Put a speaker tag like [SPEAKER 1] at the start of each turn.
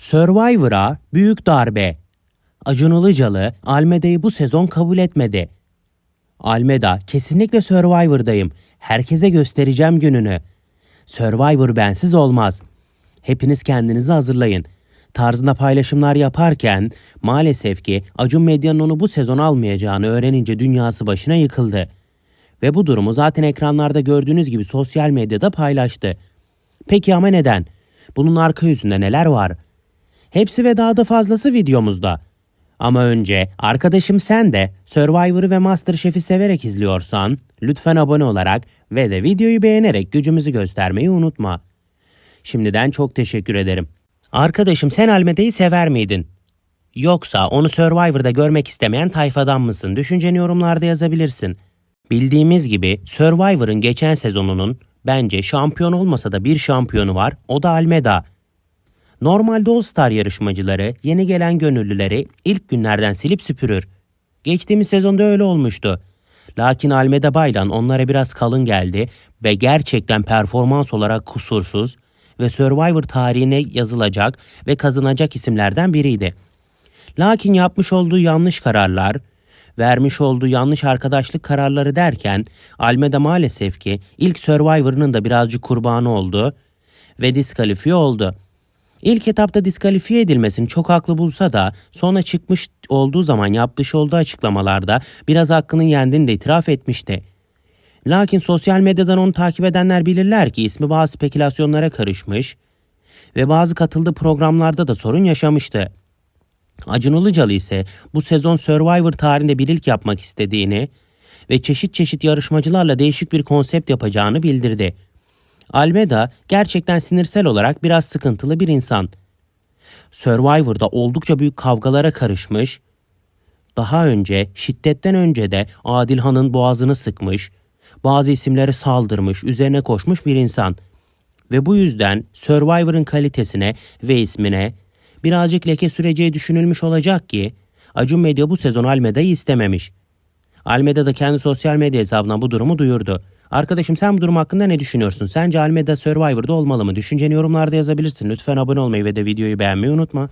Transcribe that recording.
[SPEAKER 1] Survivor'a büyük darbe. Acun Ilıcalı Almeda'yı bu sezon kabul etmedi. Almeda kesinlikle Survivor'dayım. Herkese göstereceğim gününü. Survivor bensiz olmaz. Hepiniz kendinizi hazırlayın. Tarzında paylaşımlar yaparken maalesef ki Acun Medya'nın onu bu sezon almayacağını öğrenince dünyası başına yıkıldı. Ve bu durumu zaten ekranlarda gördüğünüz gibi sosyal medyada paylaştı. Peki ama neden? Bunun arka yüzünde neler var? Hepsi ve daha da fazlası videomuzda. Ama önce arkadaşım sen de Survivor'ı ve Masterchef'i severek izliyorsan lütfen abone olarak ve de videoyu beğenerek gücümüzü göstermeyi unutma. Şimdiden çok teşekkür ederim. Arkadaşım sen Almeda'yı sever miydin? Yoksa onu Survivor'da görmek istemeyen tayfadan mısın? Düşünceni yorumlarda yazabilirsin. Bildiğimiz gibi Survivor'ın geçen sezonunun bence şampiyon olmasa da bir şampiyonu var. O da Almeda. Normalde All Star yarışmacıları yeni gelen gönüllüleri ilk günlerden silip süpürür. Geçtiğimiz sezonda öyle olmuştu. Lakin Almeda Baylan onlara biraz kalın geldi ve gerçekten performans olarak kusursuz ve Survivor tarihine yazılacak ve kazanacak isimlerden biriydi. Lakin yapmış olduğu yanlış kararlar, vermiş olduğu yanlış arkadaşlık kararları derken Almeda maalesef ki ilk Survivor'ının da birazcık kurbanı oldu ve diskalifiye oldu. İlk etapta diskalifiye edilmesini çok haklı bulsa da sonra çıkmış olduğu zaman yapmış olduğu açıklamalarda biraz hakkının yendiğini de itiraf etmişti. Lakin sosyal medyadan onu takip edenler bilirler ki ismi bazı spekülasyonlara karışmış ve bazı katıldığı programlarda da sorun yaşamıştı. Acun Ilıcalı ise bu sezon Survivor tarihinde bir ilk yapmak istediğini ve çeşit çeşit yarışmacılarla değişik bir konsept yapacağını bildirdi. Almeda gerçekten sinirsel olarak biraz sıkıntılı bir insan. Survivor'da oldukça büyük kavgalara karışmış, daha önce şiddetten önce de Adilhan'ın boğazını sıkmış, bazı isimlere saldırmış, üzerine koşmuş bir insan. Ve bu yüzden Survivor'ın kalitesine ve ismine birazcık leke süreceği düşünülmüş olacak ki Acun Medya bu sezon Almeda'yı istememiş. Almeda da kendi sosyal medya hesabından bu durumu duyurdu. Arkadaşım sen bu durum hakkında ne düşünüyorsun? Sence Almeda Survivor'da olmalı mı? Düşünceni yorumlarda yazabilirsin. Lütfen abone olmayı ve de videoyu beğenmeyi unutma.